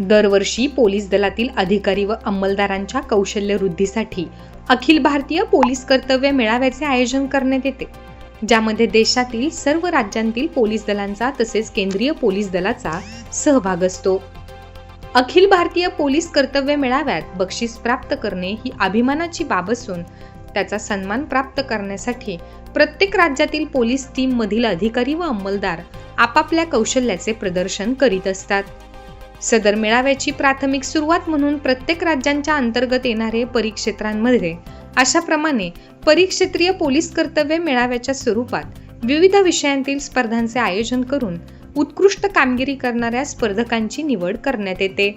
दरवर्षी पोलीस दलातील अधिकारी व अंमलदारांच्या कौशल्य वृद्धीसाठी अखिल भारतीय पोलीस कर्तव्य मेळाव्याचे आयोजन करण्यात येते ज्यामध्ये देशातील सर्व राज्यांतील पोलीस दलांचा तसेच केंद्रीय पोलीस दलाचा सहभाग असतो. अखिल भारतीय पोलीस कर्तव्य मेळाव्यात बक्षीस प्राप्त करणे ही अभिमानाची बाब असून त्याचा सन्मान प्राप्त करण्यासाठी प्रत्येक राज्यातील पोलीस टीम मधील अधिकारी व अंमलदार आपापल्या कौशल्याचे प्रदर्शन करीत असतात. सदर मेळाव्याची प्राथमिक सुरुवात म्हणून प्रत्येक राज्यांच्या अंतर्गत येणारे परिक्षेत्रांमध्ये. अशाप्रमाणे परिक्षेत्रीय पोलीस कर्तव्य मेळाव्याच्या स्वरूपात विविध विषयांतील स्पर्धांचे आयोजन करून उत्कृष्ट कामगिरी करणाऱ्या स्पर्धकांची निवड करण्यात येते.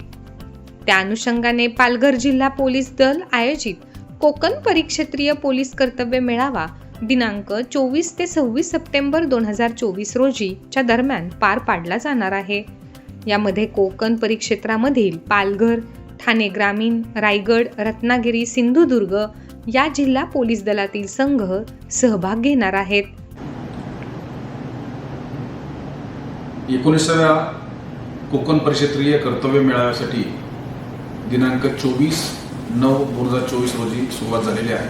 त्या अनुषंगाने पालघर जिल्हा पोलीस दल आयोजित कोकण परिक्षेत्रीय पोलीस कर्तव्य मेळावा दिनांक चोवीस ते सव्वीस सप्टेंबर दोन हजार चोवीस रोजीच्या दरम्यान पार पाडला जाणार आहे. यामध्ये कोकण परिक्षेत्रामधील पालघर ठाणे ग्रामीण रायगड रत्नागिरी सिंधुदुर्ग या जिल्हा पोलीस दलातील संघ सहभाग घेणार आहेत. एकोणीसाव्या कोकण परिक्षेत्रीय कर्तव्य मेळाव्यासाठी दिनांक चोवीस नऊ दोन हजार चोवीस रोजी सुरुवात झालेली आहे.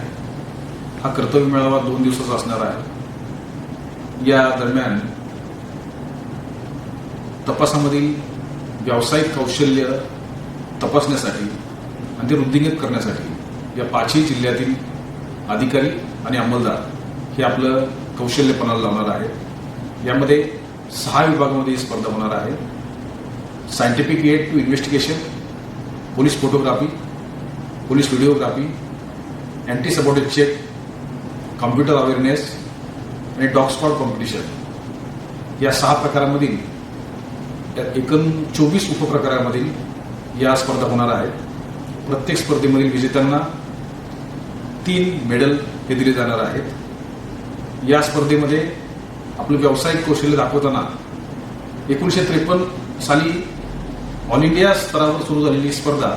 हा कर्तव्य मेळावा दोन दिवसाचा असणार आहे. या दरम्यान तपासामधील व्यावसायिक कौशल्य तपासण्यासाठी आणि ते वृद्धिंगत करण्यासाठी या पाचही जिल्ह्यातील अधिकारी आणि अंमलदार हे आपलं कौशल्यपणाला लावणार आहे यामध्ये सहा विभागामध्ये ही स्पर्धा होणार आहे. Scientific aid to investigation police photography police videography anti subordinate check computer awareness आणि डॉग स्पॉट कॉम्पिटिशन या सहा प्रकारामधील या एकूण चोवीस उपप्रकारामधील या स्पर्धा होणार आहेत. प्रत्येक स्पर्धेमधील विजेत्यांना तीन मेडल हे दिले जाणार आहेत. या स्पर्धेमध्ये आपलं व्यावसायिक कौशल्य दाखवताना एकोणीसशे त्रेपन्न साली ऑल इंडिया स्तरावर सुरू झालेली स्पर्धा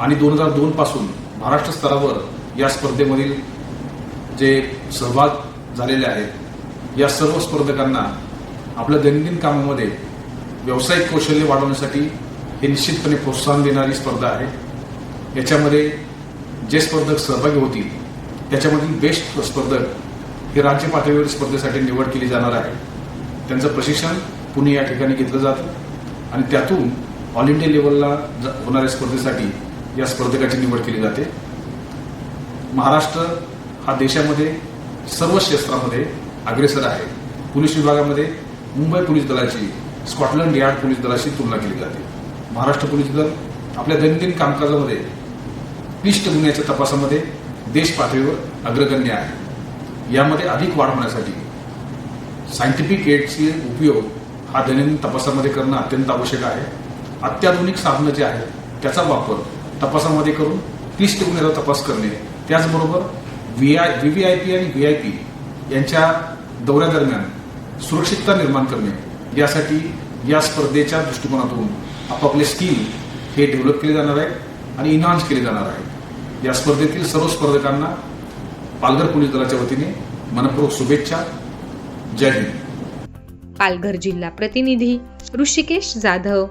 आणि दोन हजार दोन पासून महाराष्ट्र स्तरावर या स्पर्धेमधील जे सहभाग झालेले आहेत या सर्व स्पर्धकांना आपल्या दैनंदिन कामामध्ये व्यावसायिक कौशल्य वाढवण्यासाठी हे निश्चितपणे प्रोत्साहन देणारी स्पर्धा आहे. याच्यामध्ये जे स्पर्धक सहभागी होतील त्याच्यामधील बेस्ट स्पर्धक हे राज्य पातळीवर स्पर्धेसाठी निवड केली जाणार आहे. त्यांचं प्रशिक्षण पुणे या ठिकाणी घेतलं जातं आणि त्यातून ऑल इंडिया लेवलला होणाऱ्या स्पर्धेसाठी या स्पर्धकाची निवड केली जाते. महाराष्ट्र हा देशामध्ये सर्व क्षेत्रामध्ये अग्रेसर आहे. पोलीस विभागामध्ये मुंबई पोलीस दलाची स्कॉटलंड यार्ड पोलीस दलाशी तुलना केली जाते. महाराष्ट्र पोलीस दल आपल्या दैनंदिन कामकाजामध्ये क्लिष्ट गुन्ह्याच्या तपासामध्ये देश पातळीवर अग्रगण्य आहे. यामध्ये अधिक वाढ होण्यासाठी सायंटिफिक एडचे उपयोग हा दैनंदिन तपासामध्ये करणं अत्यंत आवश्यक आहे. अत्याधुनिक साधनं जे आहेत त्याचा वापर तपासामध्ये करून क्लिष्ट गुन्ह्याचा तपास करणे त्याचबरोबर V I V V I P आणि व्ही आय पी यांच्या दौऱ्यादरम्यान सुरक्षितता निर्माण करणे यासाठी या स्पर्धेच्या दृष्टिकोनातून आपापले स्किल हे डेव्हलप केले जाणार आहेत आणि इन्हान्स केले जाणार आहे या स्पर्धेतील सर्व स्पर्धकांना पालघर पोलीस दलाच्या वतीने मनपूर्वक शुभेच्छा. जय हिंद. पालघर जिल्हा प्रतिनिधी ऋषिकेश जाधव.